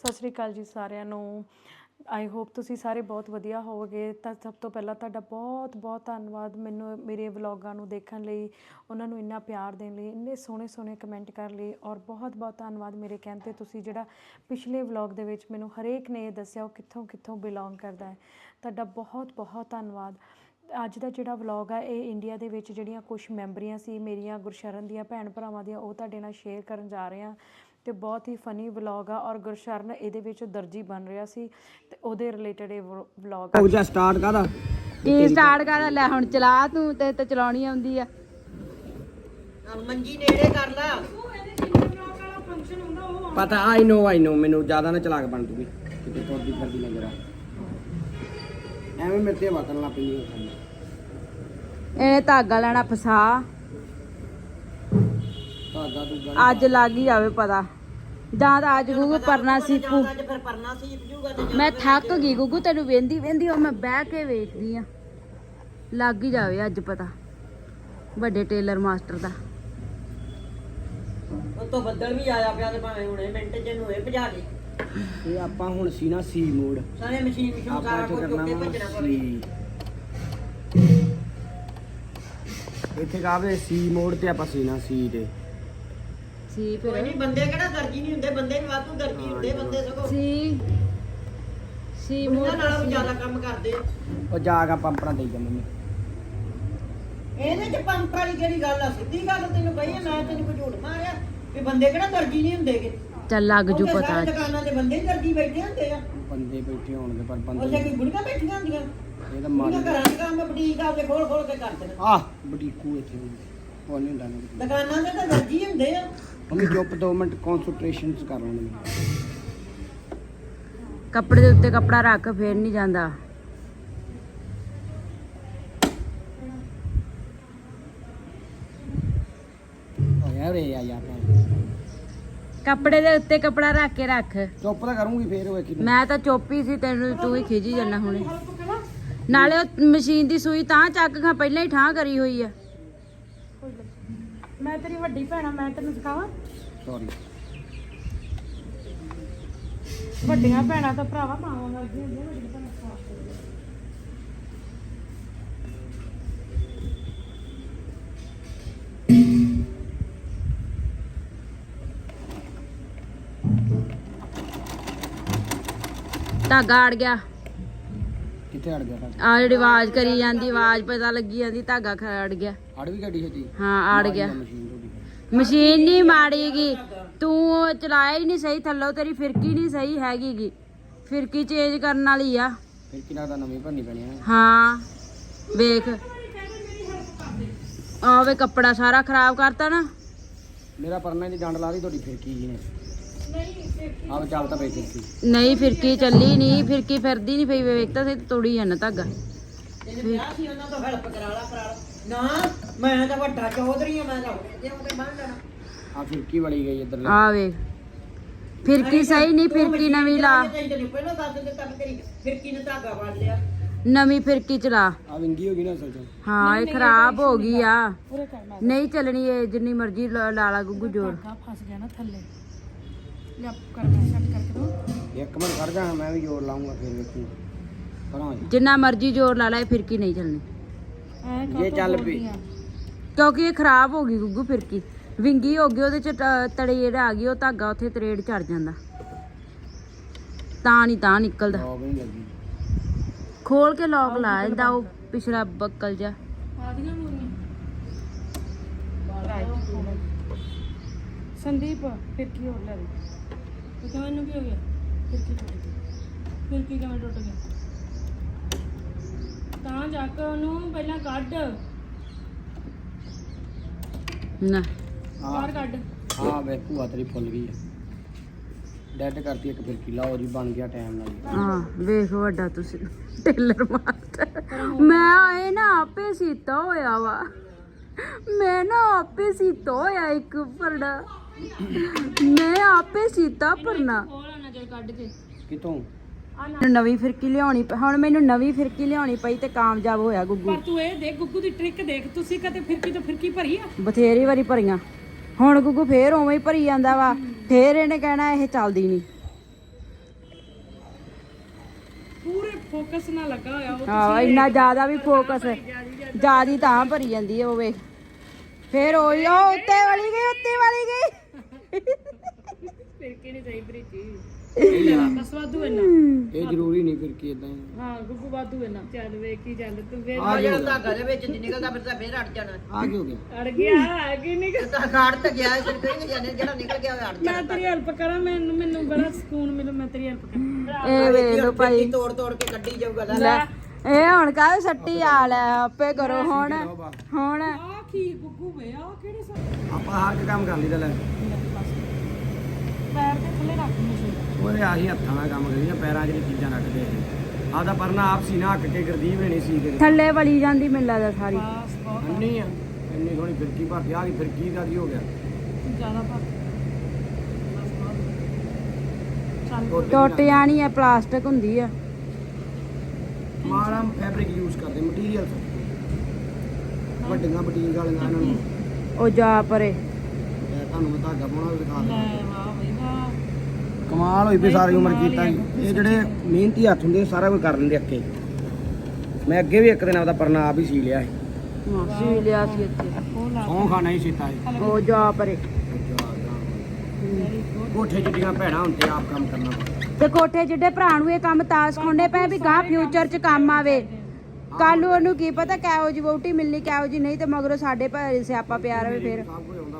ਸਤਿ ਸ਼੍ਰੀ ਅਕਾਲ ਜੀ ਸਾਰਿਆਂ ਨੂੰ। ਆਈ ਹੋਪ ਤੁਸੀਂ ਸਾਰੇ ਬਹੁਤ ਵਧੀਆ ਹੋਵੋਗੇ। ਤਾਂ ਸਭ ਤੋਂ ਪਹਿਲਾਂ ਤੁਹਾਡਾ ਬਹੁਤ ਬਹੁਤ ਧੰਨਵਾਦ ਮੈਨੂੰ ਮੇਰੇ ਵਲੌਗਾਂ ਨੂੰ ਦੇਖਣ ਲਈ, ਉਹਨਾਂ ਨੂੰ ਇੰਨਾ ਪਿਆਰ ਦੇਣ ਲਈ, ਇੰਨੇ ਸੋਹਣੇ ਸੋਹਣੇ ਕਮੈਂਟ ਕਰਨ ਲਈ ਔਰ ਬਹੁਤ ਬਹੁਤ ਧੰਨਵਾਦ ਮੇਰੇ ਕਹਿਣ ਤੇ ਤੁਸੀਂ ਜਿਹੜਾ ਪਿਛਲੇ ਵਲੌਗ ਦੇ ਵਿੱਚ ਮੈਨੂੰ ਹਰੇਕ ਨੇ ਇਹ ਦੱਸਿਆ ਉਹ ਕਿੱਥੋਂ ਕਿੱਥੋਂ ਬਿਲੋਂਗ ਕਰਦਾ ਹੈ। ਤੁਹਾਡਾ ਬਹੁਤ ਬਹੁਤ ਧੰਨਵਾਦ। ਅੱਜ ਦਾ ਜਿਹੜਾ ਵਲੌਗ ਆ, ਇਹ ਇੰਡੀਆ ਦੇ ਵਿੱਚ ਜਿਹੜੀਆਂ ਕੁਝ ਮੈਂਬਰੀਆਂ ਸੀ, ਮੇਰੀਆਂ ਗੁਰਸ਼ਰਨ ਦੀਆਂ ਭੈਣ ਭਰਾਵਾਂ ਦੀਆਂ, ਉਹ ਤੁਹਾਡੇ ਨਾਲ ਸ਼ੇਅਰ ਕਰਨ ਜਾ ਰਹੇ ਹਾਂ। ਤੇ ਬਹੁਤ ਹੀ ਫਨੀ ਵਲੌਗ ਆ ਔਰ ਗੁਰਸ਼ਰਨ ਇਹਦੇ ਵਿੱਚ ਦਰਜੀ ਬਣ ਰਿਹਾ ਸੀ ਤੇ ਉਹਦੇ ਰਿਲੇਟਡ ਇਹ ਵਲੌਗ ਆ। ਜਾ ਸਟਾਰਟ ਕਾਦਾ ਕੀ ਸਟਾਰਟ ਕਰ ਲੈ ਹੁਣ ਚਲਾ ਤੂੰ ਤੇ ਤੇ ਚਲਾਉਣੀ ਆਉਂਦੀ ਆ। ਮੰਜੀ ਨੇੜੇ ਕਰ ਲਾ। ਪਤਾ ਆਈ ਨੋ ਆਈ ਨੋ ਮੈਨੂੰ ਜ਼ਿਆਦਾ ਨਾ ਚਲਾਕ ਬਣ ਤੂੰ ਵੀ। ਕਿਤੇ ਤੋੜਦੀ ਫਿਰਦੀ ਨਜ਼ਰ ਆ। ਐਵੇਂ ਮੇਰੇ ਤੇ ਵਤਨ ਲਾ ਪਈ ਇਹਨੇ ਧਾਗਾ ਲੈਣਾ ਫਸਾ। ਅੱਜ ਲੱਗ ਹੀ ਜਾਵੇ ਪਤਾ। ਜਾਂ ਤਾਂ ਅੱਜ ਗੁੱਗੂ ਪਰਨਾ ਸੀਪੂ। ਅੱਜ ਫਿਰ ਪਰਨਾ ਸੀ ਜੂਗਾ ਤੇ ਮੈਂ ਥੱਕ ਗਈ ਗੁੱਗੂ ਤੈਨੂੰ ਵੇਂਦੀ ਵੇਂਦੀ ਉਹ ਮੈਂ ਬਹਿ ਕੇ ਵੇਖਦੀ ਆ। ਲੱਗ ਹੀ ਜਾਵੇ ਅੱਜ ਪਤਾ ਵੱਡੇ ਟੇਲਰ ਮਾਸਟਰ ਦਾ। ਉਤੋਂ ਬੱਦਲ ਵੀ ਆਇਆ ਪਿਆ ਤੇ ਭਾਵੇਂ ਹੁਣੇ ਮਿੰਟ ਚ ਨੂੰ ਇਹ ਭਜਾ ਦੇ। ਇਹ ਆਪਾਂ ਹੁਣ ਸੀ ਨਾ ਸੀ ਮੋਡ ਸਾਰੇ ਮਸ਼ੀਨ ਮਸ਼ੀਨ ਆਪਾਂ ਸਾਰਾ ਇੱਥੇ ਕੁਝ ਕਰਨਾ ਚੁੱਕ ਕੇ ਵਾ ਭੱਜਣਾ ਪਵੇ ਸੀ ਇੱਥੇ ਕਾਵੇ ਸੀ ਮੋਡ ਤੇ ਆਪਾਂ ਸੀ ਨਾ ਸੀ ਤੇ। ਸੀ ਕੋਈ ਫਿਰ ਨਹੀਂ ਬੰਦੇ ਕਿਹੜਾ ਦਰਜੀ ਨਹੀਂ ਹੁੰਦੇ ਬੰਦੇ ਵੀ ਵਾਧੂ ਦਰਜੀ ਹੁੰਦੇ ਬੰਦੇ ਸਗੋਂ। ਸੀ ਸੀ ਉਹਨਾਂ ਮੋੜ ਨਾਲੋਂ ਵੀ ਜ਼ਿਆਦਾ ਕੰਮ ਕਰਦੇ ਆ। ਉਹ ਜਾ ਕੇ ਪੰਪੜਾ ਦੇ ਜਾ ਮੰਮੀ ਇਹਦੇ ਚ ਪੰਪ ਵਾਲੀ ਕਿਹੜੀ ਗੱਲ ਆ ਸਿੱਧੀ ਗੱਲ ਤੈਨੂੰ ਕਹੀ ਆ, ਮੈਂ ਤੈਨੂੰ ਕੋਈ ਝੂਠ ਮਾਰਿਆ ਵੀ ਬੰਦੇ ਕਿਹੜਾ ਦਰਜੀ ਨਹੀਂ ਹੁੰਦੇਗੇ। ਚੱਲ ਲੱਗ ਜੂ ਉੱਥੇ ਪਤਾ। ਸਾਰੇ ਅੱਜ। ਦੁਕਾਨਾਂ ਤੇ ਬੰਦੇ ਹੀ ਦਰਜੀ ਬੈਠੇ ਹੁੰਦੇ ਆ। ਬੰਦੇ ਬੈਠੇ ਹੋਣਗੇ ਪਰ ਉੱਥੇ ਬੰਦੇ ਕੋਈ ਬੁੜੀਆਂ ਬੈਠੀਆਂ ਹੁੰਦੀਆਂ। ਇਹ ਤਾਂ ਮਾਰੀ ਘਰਾਂ ਦੇ ਕੰਮ ਬੁਟੀਕ ਆਪਦੇ ਖੋਲ ਖੋਲ ਕੇ ਕਰਦੇ ਨੇ। ਆਹ ਬਟੀਕੂ ਇੱਥੇ ਉਹ ਨਹੀਂ ਹੁੰਦਾ ਨਾ ਦੁਕਾਨਾਂ ਤੇ ਤਾਂ ਦਰਜੀ ਹੁੰਦੇ ਆ। ਮੰਮੀ ਚੁੱਪ ਦੋ ਮਿੰਟ ਕਨਸੈਂਟਰੇਸ਼ਨ ਚ ਕਰ ਲੈਣੀ ਕੱਪੜੇ ਦੇ ਉੱਤੇ ਕੱਪੜਾ ਰੱਖ ਫੇਰ ਨਹੀਂ ਜਾਂਦਾ। ਆ ਜਾ ਭੈਣ ਕੱਪੜੇ ਦੇ ਉੱਤੇ ਕੱਪੜਾ ਰੱਖ ਕੇ ਰੱਖ। ਚੁੱਪ ਤਾਂ ਕਰੂੰਗੀ ਫੇਰ ਉਹ ਕੀ ਮੈਂ ਤਾਂ ਚੋਪੀ ਸੀ ਤੈਨੂੰ ਤੂੰ ਹੀ ਖਿਜੀ ਜਾਣਾ ਹੁਣੇ। ਨਾਲੇ ਉਹ ਮਸ਼ੀਨ ਦੀ ਸੂਈ ਤਾਂ ਚੱਕ ਖਾਂ ਪਹਿਲਾਂ ਹੀ ਠਾਂ ਕਰੀ ਹੋਈ ਆ। ਮੈਂ ਤੇਰੀ ਵੱਡੀ ਭੈਣ ਆ ਮੈਂ ਤੈਨੂੰ ਸਿਖਾਵਾਂ? ਸੌਰੀ ਵੱਡੀਆਂ ਭੈਣਾਂ ਤਾਂ ਭਰਾਵਾ ਮਾਵਾਂ ਵਰਗੀਆਂ ਹੁੰਦੀਆਂ ਵੱਡੀਆਂ ਭੈਣਾਂ ਸਿਖਾ ਸਕਦੀਆਂ। ਧਾਗਾ ਅੜ ਗਿਆ। ਕਿੱਥੇ ਅੜ ਗਿਆ ਤਾਂ। ਆ ਜਿਹੜੀ ਆਵਾਜ਼ ਕਰੀ ਜਾਂਦੀ ਆਵਾਜ਼ ਪਤਾ ਲੱਗੀ ਜਾਂਦੀ ਧਾਗਾ ਖ- ਅੜ ਗਿਆ। ਅੜ ਵੀ ਗੱਡੀ ਛੇਤੀ। ਹਾਂ ਅੜ ਗਿਆ। ਮਸ਼ੀਨ ਤੁਹਾਡੀ ਮਸ਼ੀਨ ਨਹੀਂ ਮਾੜੀਗੀ। ਤੂੰ ਚਲਾਇਆ ਹੀ ਨਹੀਂ ਸਹੀ ਥੱਲੋਂ ਤੇਰੀ ਫਿਰਕੀ ਨਹੀਂ ਸਹੀ ਹੈਗੀਗੀ। ਫਿਰਕੀ ਚੇਂਜ ਕਰਨ ਵਾਲੀ ਆ। ਫਿਰ ਕਿਨਾਂ ਦਾ ਨਵੀਂ ਭਰਨੀ ਪੈਣੀ ਆ। ਹਾਂ ਵੇਖ। ਆਵੇ ਕੱਪੜਾ ਸਾਰਾ ਖਰਾਬ ਕਰਤਾ ਨਾ। ਮੇਰਾ ਪਰਨਾ ਦੀ ਡੰਡ ਲਾ ਦੀ ਤੁਹਾਡੀ ਫਿਰਕੀ ਜੀ ਨੇ। ਆਹ ਚੱਲ ਤਾਂ ਪਈ ਨਹੀਂ ਫਿਰਕੀ ਚੱਲੀ ਨਹੀਂ ਫਿਰਕੀ ਫਿਰਦੀ ਨਹੀਂ ਪਈ ਵੇਖ ਤਾਂ ਸਹੀ ਤੋੜੀ ਜਾਂਦਾ ਧਾਗਾ। ਤੈਨੂੰ ਕਿਹਾ ਸੀ ਉਹਨਾਂ ਤੋਂ ਹੈਲਪ ਕਰਾ ਲਾ ਕਰਾ ਲਾ। ਨਾ ਮੈਂ ਤਾਂ ਵੱਡਾ ਚੌਧਰੀ ਆ ਮੈਂ ਤਾਂ ਉਹਦੇ ਉਹਦੇ ਬੰਨ ਲੈਣਾ। ਆ ਫਿਰਕੀ ਵੜੀ ਗਈ ਇੱਧਰ ਆ ਵੇਖ। ਫਿਰਕੀ ਸਹੀ ਨਹੀਂ ਫਿਰਕੀ ਨਵੀਂ ਲਾ। ਪਹਿਲਾਂ ਦੱਸ ਦਿੰਦੇ ਕੰਮ ਕਰੀ ਫਿਰਕੀ ਨੇ ਧਾਗਾ ਵੱਢ ਲਿਆ। ਨਵੀਂ ਫਿਰਕੀ ਚਲਾ। ਆ ਵਿੰਗੀ ਹੋ ਗਈ ਨਾ ਅਸਲ ਚ। ਹਾਂ ਇਹ ਖਰਾਬ ਹੋ ਗਈ ਆ। ਨਹੀਂ ਚੱਲਣੀ ਇਹ ਜਿੰਨੀ ਮਰਜ਼ੀ ਲਾ ਲਾ ਲਾ ਗੁੱਗੂ ਜੋਰ। ਧਾਗਾ ਫਸ ਗਿਆ ਨਾ ਥੱਲੇ। ਲੈ ਕਰ ਮੈਂ ਸੈੱਟ ਕਰਕੇ ਦੋ। ਇੱਕ ਮਿੰਟ ਖੜ ਜਾ ਮੈਂ ਵੀ ਜ਼ੋਰ ਲਾਉਂਗਾ ਫਿਰ ਵੇਖੀ ਪਰਾਂ ਜੀ ਜਿੰਨਾ ਮਰਜ਼ੀ ਜੋਰ ਲਾ ਲਾ ਇਹ ਫਿਰਕੀ ਨਹੀਂ ਚੱਲਣੀ। ਐ ਇਹ ਚੱਲ ਪਈ। ਕਿਉਂਕਿ ਇਹ ਖਰਾਬ ਹੋ ਗਈ ਗੁੱਗੂ ਫਿਰਕੀ ਵਿੰਗੀ ਹੋ ਗਈ ਉਹਦੇ ਚ ਟ- ਤੜੇੜ ਆ ਗਈ ਉਹ ਧਾਗਾ ਉੱਥੇ ਤਰੇੜ ਚੜ ਜਾਂਦਾ। ਤਾਂ ਨਹੀਂ ਤਾਂ ਨਿਕਲਦਾ। ਜੋਬ ਨਹੀਂ ਲੱਗੀ। ਖੋਲ ਕੇ ਲੌਕ ਲਾ ਇਹਦਾ ਉਹ ਪਿਛਲਾ ਬੱਕਲ ਜਾ ਆਦੀਆਂ ਮੂਰੀਆਂ ਸੰਦੀਪ ਫਿਰ ਕੀ ਹੋਰ ਲੈ ਤੇ ਕਿਵੇਂ ਨੂੰ ਕੀ ਹੋ ਗਿਆ? ਫਿਰ ਕੀ ਟੁੱਟ ਗਿਆ? ਫਿਰ ਕੀ ਕਿਵੇਂ ਟੁੱਟ ਗਿਆ? ਤਾਂ ਜਾ ਕੇ ਉਹਨੂੰ ਪਹਿਲਾਂ ਕੱਢ। ਨਾ। ਬਾਹਰ ਕੱਢ। ਹਾਂ ਵੇ ਭੂਆ ਤੇਰੀ ਫੁੱਲ ਗਈ ਆ। ਡੈਡ ਕਰਤੀ ਇੱਕ ਫਿਰਕੀ ਲਾਓ ਜੀ ਬਣ ਗਿਆ ਟਾਈਮ ਨਾਲ। ਜੀ। ਹਾਂ ਵੇਖ ਵੱਡਾ ਤੁਸੀਂ। ਟੇਲਰ ਮਾਸਟਰ ਮੈਂ ਇਹ ਨਾ ਆਪੇ ਸੀਤਾ ਹੋਇਆ ਵਾ। ਮੈਂ ਨਾ ਆਪੇ ਸੀਤਾ ਹੋਇਆ ਇੱਕ ਪਰਨਾ ਮੈਂ ਆਪੇ ਸੀਤਾ ਪਰਨਾ ਖੋਲ ਆਣਾ ਜਲ ਕੱਢ ਕੇ ਕਿਤੋਂ ਮੈਨੂੰ ਨਵੀਂ ਫਿਰਕੀ ਲਿਆਉਣੀ ਪ- ਹੁਣ ਮੈਨੂੰ ਨਵੀਂ ਫਿਰਕੀ ਲਿਆਉਣੀ ਪਈ ਤੇ ਕਾਮਯਾਬ ਹੋਇਆ ਗੁੱਗੂ। ਪਰ ਤੂੰ ਇਹ ਦੇਖ ਗੁੱਗੂ ਦੀ ਟ੍ਰਿਕ ਦੇਖ ਤੁਸੀਂ ਕਦੇ ਫਿਰਕੀ ਤੋਂ ਫਿਰਕੀ ਭਰੀ ਆ? ਬਥੇਰੀ ਵਾਰੀ ਭਰੀਆਂ। ਹੁਣ ਗੁੱਗੂ ਫੇਰ ਉਵੇਂ ਹੀ ਭਰੀ ਜਾਂਦਾ ਵਾ ਫੇਰ ਇਹਨੇ ਕਹਿਣਾ ਇਹ ਚੱਲਦੀ ਨਹੀਂ। ਫੋਕਸ ਨਾ ਲੱਗਾ ਹੋਇਆ ਉਹ ਹਾਂ ਇੰਨਾ ਜ਼ਿਆਦਾ ਵੀ ਫੋਕਸ ਜਿਆਦੀ ਤਾਂ ਭਰੀ ਜਾਂਦੀ ਹੈ ਉਹ ਵੇਖ। ਫੇਰ ਉਹੀ ਉਹ ਉੱਤੇ ਵਾਲੀ ਗਈ ਉੱਤੇ ਵਾਲੀ ਗਈ। ਫਿਰ ਕਿ ਨਹੀਂ ਸਹੀ ਬਰੀਕੀ ਬਸ ਵਾਧੂ ਇੰਨਾ ਇਹ ਜ਼ਰੂਰੀ ਨਹੀਂ ਫਿਰ ਕੀ ਇਦਾਂ ਹਾਂ ਗੁੱਗੂ ਵਾਧੂ ਇੰਨਾ ਚੱਲ ਵੇਖੀ ਚੱਲ ਤੂੰ ਵੇਖ ਆ ਜਿਹੜਾ ਧਾਗਾ ਦੇ ਵਿੱਚ ਦੀ ਨਿਕਲਦਾ ਫਿਰ ਤਾਂ ਫੇਰ ਅੜ ਜਾਣਾ। ਆ ਕੀ ਹੋ ਗਿਆ। ਅੜ ਗਿਆ ਕਿ ਨਹੀਂ ਤਾਂ ਗਾੜ ਤੇ ਗਿਆ ਫਿਰ ਕਹੀਂ ਜਾਣੇ ਜਿਹੜਾ ਨਿਕਲ ਗਿਆ ਉਹ ਅੜ ਮੈਂ ਜਾਣਾ। ਤੇਰੀ ਹੈਲਪ ਕਰਾਂ ਮੈਨੂੰ ਮੈਨੂੰ ਬੜਾ ਸਕੂਨ ਮਿਲੂ ਮੈਂ ਤੇਰੀ ਹੈਲਪ ਕਰਾਂ। ਇਹ ਵੇਖ ਲੋ ਭਾਈ। ਤੋੜ ਤੋੜ ਕੇ ਕੱਢੀ ਜਾਊਗਾ ਲੈ। ਲੈ। ਇਹ ਹੁਣ ਕਾਹ ਸੱਟੀ ਆ ਲੈ ਆਪੇ ਕਰੋ ਹੁਣ। ਹੁਣ। ਆ ਕੀ ਗੁੱਗੂ ਵੇ ਆ ਕਿਹੜੇ ਸਾ ਆਪਾਂ ਹਰ ਇੱਕ ਕੰਮ ਕਰ ਲਈਦਾ ਲੈ। ਪੈਰ ਦੇ ਥੱਲੇ ਰੱਖ ਮਸ਼ੀਨ ਉਹਦੇ ਆਹੀ ਹੱਥਾਂ ਨਾਲ ਕੰਮ ਕਰੀਦਾ ਪੈਰਾਂ 'ਚ ਨੀ ਚੀਜ਼ਾਂ ਰੱਖਦੇ ਆਪਦਾ ਪਰਨਾ ਆਪ ਸੀ ਨਾ ਹੱਕ ਕੇ ਗਰਦੀਪ ਨਹੀਂ ਸੀ ਕੇ ਥੱਲੇ ਵਲੀ ਜਾਂਦੀ ਮੈਨੂੰ ਲੱਗਦਾ ਸਾਰੀ। ਅੰਨੀ ਆ। ਇੰਨੀ ਸੋਹਣੀ ਫਿਰਕੀ ਭਰਤੀ ਆ ਗਈ ਫਿਰਕੀ ਦਾ ਕੀ ਹੋ ਗਿਆ। ਜ਼ਿਆਦਾ ਭਰ ਟੁੱਟ ਜਾਣੀ ਹੈ ਪਲਾਸਟਿਕ ਹੁੰਦੀ ਆ। ਮਾੜਾ ਫੈਬਰਿਕ ਯੂਜ਼ ਕਰਦੇ ਮਟੀਰੀਅਲ ਵੱਡੀਆਂ ਬੁਟੀਕ ਵਾਲੀਆਂ ਇਹਨਾਂ ਨੂੰ। ਉਹ ਜਾ ਪਰੇ। ਇਹ ਤੁਹਾਨੂੰ ਮੈਂ ਧਾਗਾ ਪਾਉਣਾ ਵੀ ਦਿਖਾ ਦਿੰਦਾ ਲੈ ਵਾਹ ਬਈ ਵਾਹ। ਕਮਾਲ ਹੋਈ ਵੀ ਸਾਰੀ ਉਮਰ ਕੀਤਾ ਜੀ। ਇਹ ਜਿਹੜੇ ਮਿਹਨਤੀ ਹੱਥ ਹੁੰਦੇ ਸਾਰਾ ਕੁਝ ਕਰ ਲੈਂਦੇ ਅੱਕੇ ਮੈਂ ਅੱਗੇ ਵੀ ਇੱਕ ਦਿਨ ਆਪਦਾ ਪਰਨਾ ਆਪ ਹੀ ਸੀ ਲਿਆ ਸੀ। ਸੀ ਲਿਆ ਸੀ ਇੱਥੇ। ਉਹ ਲਾ ਸੌਂ ਖਾਣਾ ਹੀ ਸੀਤਾ ਸੀ ਉਹ ਜਾ ਪਰੇ। ਕੋਠੇ ਜਿੱਡੀਆਂ ਭੈਣਾਂ ਹੁੰਦੇ ਆਪ ਕੰਮ ਕਰਨਾ। ਪੈਂਦਾ। ਤੇ ਕੋਠੇ ਜਿੱਡੇ ਭਰਾ ਨੂੰ ਇਹ ਕੰਮ ਤਾਂ ਸਿਖਾਉਂਦੇ ਪਏ ਵੀ ਗਾਂ ਫਿਊਚਰ 'ਚ ਕੰਮ ਆਵੇ। ਕੱਲ ਨੂੰ ਉਹਨੂੰ ਕੀ ਪਤਾ ਕਿਹੋ ਜੀ ਵੋਟੀ ਮਿਲਣੀ ਕਿਹੋ ਜੀ ਨਹੀਂ ਤੇ ਮਗਰੋਂ ਸਾਡੇ ਭਾਰੇ ਸਿਆਪਾ ਪਿਆ ਰਵੇ ਫਿਰ। ਸਭ ਕੁਝ ਆਉਂਦਾ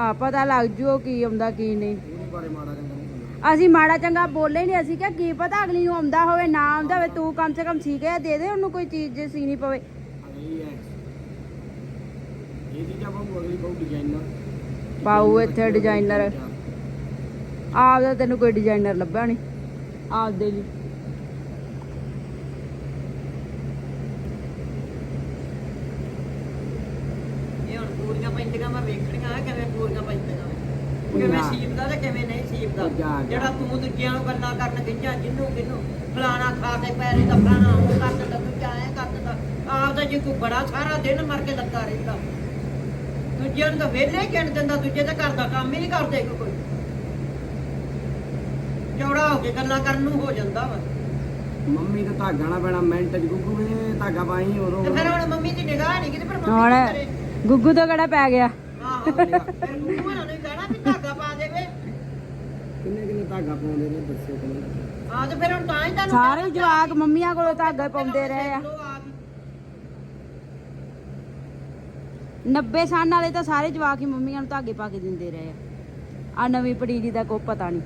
ਆ ਪਤਾ ਲੱਗ ਜੂ ਉਹ ਕੀ ਆਉਂਦਾ ਕੀ ਨਹੀਂ। ਉਹਦੇ ਬਾਰੇ ਮਾੜਾ ਚੰਗਾ ਨਹੀਂ ਸੁਣਨਾ ਅਸੀਂ ਮਾੜਾ ਚੰਗਾ ਬੋਲੇ ਨਹੀਂ ਅਸੀਂ ਕਿਹਾ ਕੀ ਪਤਾ ਅਗਲੀ ਨੂੰ ਆਉਂਦਾ ਹੋਵੇ ਨਾ ਆਉਂਦਾ ਹੋਵੇ ਤੂੰ ਕਮ ਸੇ ਕਮ ਸਿੱਖ ਗਿਆ ਦੇ ਦੇ ਉਹਨੂੰ ਕੋਈ ਚੀਜ਼ ਜੇ ਸੀਣੀ ਪਵੇ। ਅਗਲੀ ਹੈ ਇਹ ਚੀਜ਼ਾਂ ਬਹੁਤ ਅਗਲੀ ਬਹੁਤ ਡਿਜ਼ਾਈਨਰ ਪਾਉ ਇੱਥੇ ਡਿਜ਼ਾਈਨਰ ਆਪਦਾ ਤੈਨੂੰ ਕੋਈ ਡਿਜ਼ਾਈਨਰ ਲੱਭਾ ਨਹੀਂ ਆਪਦੇ ਲਈ। ਇਹ ਹੁਣ ਪੂਰੀਆਂ ਪੈਂਦੀਆਂ ਮੈਂ ਵੇਖਣੀਆਂ ਕਿਵੇਂ ਪੂਰੀਆਂ ਪੈਂਦੀਆਂ। ਕਿਵੇਂ ਸੀਪਦਾ ਤੇ ਕਿਵੇਂ ਨਹੀਂ ਸੀਪਦਾ ਜਾ, ਜਾ। ਜਿਹੜਾ ਤੂੰ ਦੂਜਿਆਂ ਨੂੰ ਗੱਲਾਂ ਕਰਨ ਗਿੱਜਾ ਜਿੰਨੂੰ ਕਿੰਨੂੰ ਫਲਾਣਾ ਖਾ ਕੇ ਪੈਰੇ ਦਾ ਫਲਾਣਾ ਉਹ ਕਰ ਦਿੰਦਾ ਦੂਜਾ ਐ ਕਰ ਦਿੰਦਾ। ਆਪਦਾ ਜੇ ਕੋਈ ਬੜਾ ਸਾਰਾ ਦਿਨ ਮਰ ਕੇ ਲੱਗਾ ਰਹਿੰਦਾ। ਦੂਜਿਆਂ ਨੂੰ ਤਾਂ ਵਿਹਲੇ ਗਿਣ ਦਿੰਦਾ ਦੂਜੇ ਤਾਂ ਘਰ ਦਾ ਕੰਮ ਹੀ ਨਹੀਂ ਕਰਦੇ ਕੋਈ। ਚੌੜਾ ਹੋ ਕੇ ਗੱਲਾਂ ਕਰਨ ਨੂੰ ਹੋ ਜਾਂਦਾ ਵਾ। ਮੰਮੀ ਤੇ ਧਾਗਾ ਨਾ ਪੈਣਾ ਮਿੰਟ ਚ ਗੁੱਗੂ ਵੇ ਧਾਗਾ ਪਾਈ ਉਦੋਂ ਤੇ ਫਿਰ ਹੁਣ ਮੰਮੀ ਦੀ ਨਿਗਾਹ ਨਹੀਂ ਕਿਤੇ ਪਰ ਮੰਮੀ ਹੁਣ ਕਰੇ? ਗੁੱਗੂ ਤੋਂ ਕਿਹੜਾ ਪੈ ਗਿਆ? ਆਹੋ ਫਿਰ ਗੁੱਗੂ ਹੋਣਾ ਨੂੰ ਕਹਿਣਾ ਵੀ ਧਾਗਾ ਪਾ ਦੇਵੇ। ਕਿੰਨੇ ਕਿੰਨੇ ਧਾਗਾ ਪਾਉਂਦੇ ਨੇ ਦੱਸਿਓ ਕਿੰਨੇ? ਹਾਂ ਤੇ ਫਿਰ ਹੁਣ ਤਾਂ ਹੀ ਤੁਹਾਨੂੰ ਸਾਰੇ ਜਵਾਕ ਮੰਮੀਆਂ ਕੋਲੋਂ ਧਾਗਾ ਪਾਉਂਦੇ ਰਹੇ ਆ। 90 ਸਾਲ ਵਾਲੇ ਤਾਂ ਸਾਰੇ ਜਵਾਕ ਹੀ ਮੰਮੀਆਂ ਨੂੰ ਧਾਗੇ ਪਾ ਕੇ ਦਿੰਦੇ ਰਹੇ ਆ। ਆ ਨਵੀਂ ਪੜੀਰੀ ਦਾ ਕੋਈ ਪਤਾ ਨਹੀਂ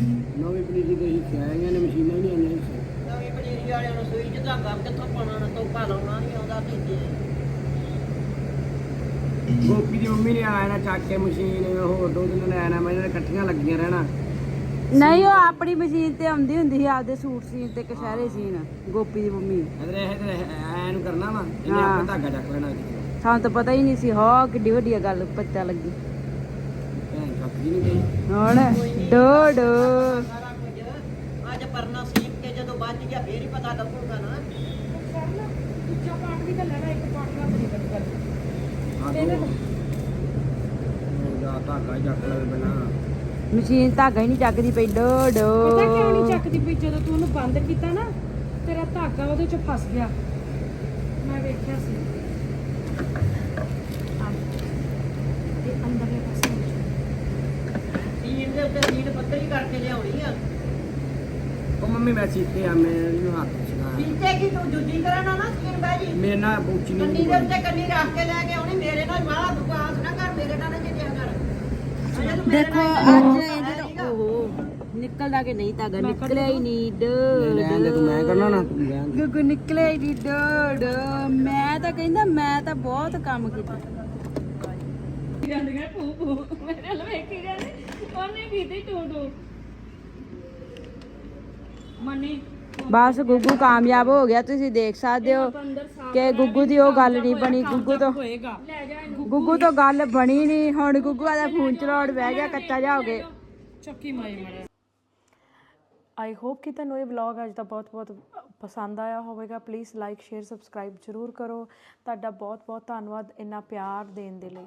ਨਵੀਂ ਪਨੀਰੀ ਦੇ ਹੀ ਖਿਆਈਆਂ ਨੇ ਮਸ਼ੀਨਾਂ ਹੀ ਨਹੀਂ ਆਈਆਂ ਸੀ ਨਵੀਂ ਪਨੀਰੀ ਵਾਲਿਆਂ ਨੂੰ ਸੂਈ ਚ ਧਾਗਾ ਕਿੱਥੋਂ ਪਾਉਣਾ ਨਾ ਤੋਪਾ ਲਾਉਣਾ ਨਹੀਂ ਆਉਂਦਾ ਤੇ ਜੇ ਗੋਪੀ ਦੀ ਮੰਮੀ ਨੇ ਆਇਆ ਨਾ ਚੱਕ ਕੇ ਮਸ਼ੀਨ ਹੋਰ ਦੋ ਦਿਨ ਨੇ ਆਇਆ ਨਾ ਮੈਂ ਇਹਨਾਂ ਦੇ ਇਕੱਠੀਆਂ ਲੱਗੀਆਂ ਰਹਿਣਾ। ਨਹੀਂ ਉਹ ਆਪਣੀ ਮਸ਼ੀਨ ਤੇ ਆਉਂਦੀ ਹੁੰਦੀ ਸੀ ਆਪਦੇ ਸੂਟ ਸੀਨ ਤੇ ਕਸ਼ਹਿਰੇ ਸੀਨ ਗੋਪੀ ਦੀ ਮੰਮੀ। ਇਧਰ ਇਹ ਐ ਨੂੰ ਕਰਨਾ ਵਾ ਇਹਨੇ। ਆਪੇ ਧਾਗਾ ਚੱਕ ਲੈਣਾ ਸਾਨੂੰ ਤਾਂ ਪਤਾ ਹੀ ਨਹੀਂ ਸੀ ਹਾਂ ਕਿੱਡੀ ਵੱਡੀ ਗੱਲ ਪਤਾ ਲੱਗੀ ਭੈਣ ਚੱਕਦੀ ਨਹੀਂ ਗਈ ਹੁਣ ਡੋ ਡੋ ਸਾਰਾ ਕੁਝ ਅੱਜ ਪਰਨਾ ਸੀਪ ਕੇ ਜਦੋਂ ਵੱਜ ਗਿਆ ਫੇਰ ਹੀ ਪਤਾ ਲੱਗੂਗਾ ਨਾ। ਦੂਜਾ ਪਾਰਟ ਵੀ ਤਾਂ ਲੈਣਾ ਇੱਕ ਪਾਰਟ ਨਾਲ ਬਣੀ ਗੱਲ ਆ ਦੋ ਦਾ ਧਾਗਾ ਹੀ ਚੱਕ ਲੈ ਬਿਨਾ ਮਸ਼ੀਨ ਧਾਗਾ ਹੀ ਨਹੀਂ ਚੱਕਦੀ ਪਈ ਡੋ ਡੋ ਪਤਾ ਕਿਉਂ ਨਹੀਂ ਚੱਕਦੀ ਪਈ? ਜਦੋਂ ਤੂੰ ਉਹਨੂੰ ਬੰਦ ਕੀਤਾ ਨਾ ਤੇਰਾ ਧਾਗਾ ਉਹਦੇ ਚ ਫਸ ਗਿਆ। ਮੈਂ ਵੇਖਿਆ ਸੀ ਆ। ਇਹ ਅੰਦਰਲੇ ਪਾਸੇ ਨੂੰ ਸੀਨ ਦੇ ਉੱਤੇ ਸੀਨ ਪੱਤਰੀ ਕਰਕੇ ਲਿਆਉਣੀ ਆ। ਉਹ ਮੰਮੀ ਮੈਂ ਸੀਤੇ ਆ ਮੈਂ ਇਹਨੂੰ ਹੱਥ ਚਲਾ ਸੀਤੇ ਕੀ ਤੂੰ ਜੁੱਦੀ ਕਰਨਾ ਨਾ ਸੀਨ ਬਹਿ ਜੀ। ਮੇਰੇ ਨਾਲ ਬੂਚੀ ਕੰਨੀ ਨਹੀਂ ਦੇ ਉੱਤੇ ਕੰਨੀ ਰੱਖ ਕੇ ਲੈ ਕੇ ਆਉਣੀ ਮੇਰੇ ਨਾਲ ਬਾਹਲਾ ਬਕਵਾਸ ਨਾ ਕਰ ਮੇਰੇ ਨਾਲ ਨਾ ਜਿੱਦਿਆ ਕਰ। ਅਜੇ ਤੂੰ ਮੇਰੇ ਦੇਖੋ ਨਾਲ ਅੱਜ ਇਹਦੇ ਤਾਂ ਓਹੋ ਨਿਕਲਦਾ ਕਿ ਨਹੀਂ ਧਾਗਾ? ਨਿਕਲਿਆ ਹੀ ਨਹੀਂ ਡੋ ਰਹਿਣ ਦੇ ਤੂੰ ਮੈਂ ਕਰਨਾ ਨਾ ਤੂੰ ਰਹਿਣ ਦੇ। ਗੁੱਗੂ ਨਿਕਲਿਆ ਹੀ ਨਹੀਂ ਡੋ ਡੋ ਮੈਂ ਤਾਂ ਕਹਿੰਦਾ ਮੈਂ ਤਾਂ ਬਹੁਤ ਕੰਮ ਕੀਤਾ। ਜਾਂਦੀਆਂ ਪੂ ਪੂ ਮੇਰੇ ਨਾਲ ਵੇਖੀ ਜਾਂਦੀ। ਬਸ ਗੁੱਗੂ ਕਾਮਯਾਬ ਹੋ ਗਿਆ ਤੁਸੀਂ ਦੇਖ ਸਕਦੇ ਹੋ ਕਿ ਗੁੱਗੂ ਦੀ ਉਹ ਗੱਲ ਨਹੀਂ ਬਣੀ ਗੁੱਗੂ ਤੋਂ ਗੁੱਗੂ ਤੋਂ ਗੱਲ ਬਣੀ ਨਹੀਂ ਹੁਣ ਗੁੱਗੂ ਆਦਾ ਫੋਨ ਚਲਾਉਣ ਬਹਿ ਗਿਆ ਕੱਚਾ ਜਾ ਹੋ ਗਏ ਚੱਕੀ ਮਾਈ ਮੜਾ ਆਈ ਹੋਪ ਕਿ ਤੁਹਾਨੂੰ ਇਹ ਵਲੌਗ ਅੱਜ ਦਾ ਬਹੁਤ-ਬਹੁਤ ਪਸੰਦ ਆਇਆ ਹੋਵੇਗਾ। ਪਲੀਜ਼ ਲਾਈਕ ਸ਼ੇਅਰ ਸਬਸਕ੍ਰਾਈਬ ਜ਼ਰੂਰ ਕਰੋ। ਤੁਹਾਡਾ ਬਹੁਤ-ਬਹੁਤ ਧੰਨਵਾਦ ਇੰਨਾ ਪਿਆਰ ਦੇਣ ਦੇ ਲਈ।